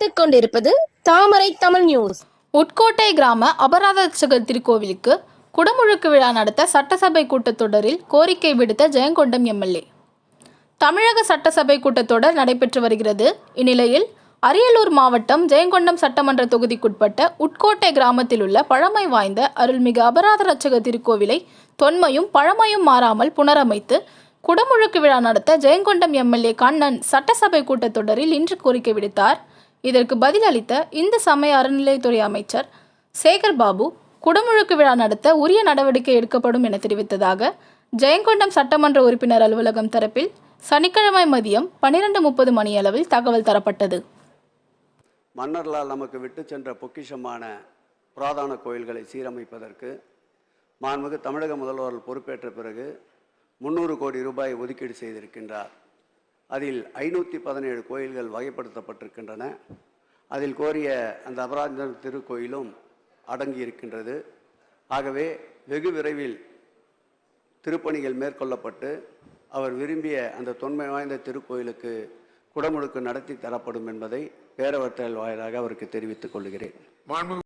பார்த்துக் கொண்டிருப்பது தாமரை தமிழ் நியூஸ் உட்கோட்டை கிராம அபராதட்சகர் திருக்கோவிலுக்கு குடமுழுக்கு விழா நடத்த சட்டசபை கூட்டத்தொடரில் கோரிக்கை விடுத்த ஜெயங்கொண்டம் எம்எல்ஏ. தமிழக சட்டசபை கூட்டத்தொடர் நடைபெற்று வருகிறது. இந்நிலையில் அரியலூர் மாவட்டம் ஜெயங்கொண்டம் சட்டமன்ற தொகுதிக்குட்பட்ட உட்கோட்டை கிராமத்தில் உள்ள பழமை வாய்ந்த அருள்மிகு அபராதரட்சக திருக்கோவிலை தொன்மையும் பழமையும் மாறாமல் புனரமைத்து குடமுழுக்கு விழா நடத்த ஜெயங்கொண்டம் எம்எல்ஏ கண்ணன் சட்டசபை கூட்டத்தொடரில் இன்று கோரிக்கை விடுத்தார். இதற்கு பதிலளித்த இந்து சமய அறநிலையத்துறை அமைச்சர் சேகர் பாபு குடமுழுக்கு விழா நடத்த உரிய நடவடிக்கை எடுக்கப்படும் என தெரிவித்ததாக ஜெயங்கொண்டம் சட்டமன்ற உறுப்பினர் அலுவலகம் தரப்பில் சனிக்கிழமை மதியம் பன்னிரண்டு முப்பது மணியளவில் தகவல் தரப்பட்டது. மன்னர்களால் நமக்கு விட்டு சென்ற பொக்கிஷமான புராதன கோயில்களை சீரமைப்பதற்கு மாண்புமிகு தமிழக முதல்வர்கள் பொறுப்பேற்ற பிறகு முந்நூறு கோடி ரூபாய் ஒதுக்கீடு செய்திருக்கின்றார். அதில் ஐநூற்றி பதினேழு கோயில்கள் வகைப்படுத்தப்பட்டிருக்கின்றன. அதில் கோரிய அந்த அபராஜன் திருக்கோயிலும் அடங்கி இருக்கின்றது ஆகவே வெகு விரைவில் திருப்பணிகள் மேற்கொள்ளப்பட்டு அவர் விரும்பிய அந்த தொன்மை வாய்ந்த திருக்கோயிலுக்கு குடமுழுக்கு நடத்தி தரப்படும் என்பதை பேரவற்றல் வாயிலாக அவருக்கு தெரிவித்துக் கொள்கிறேன்.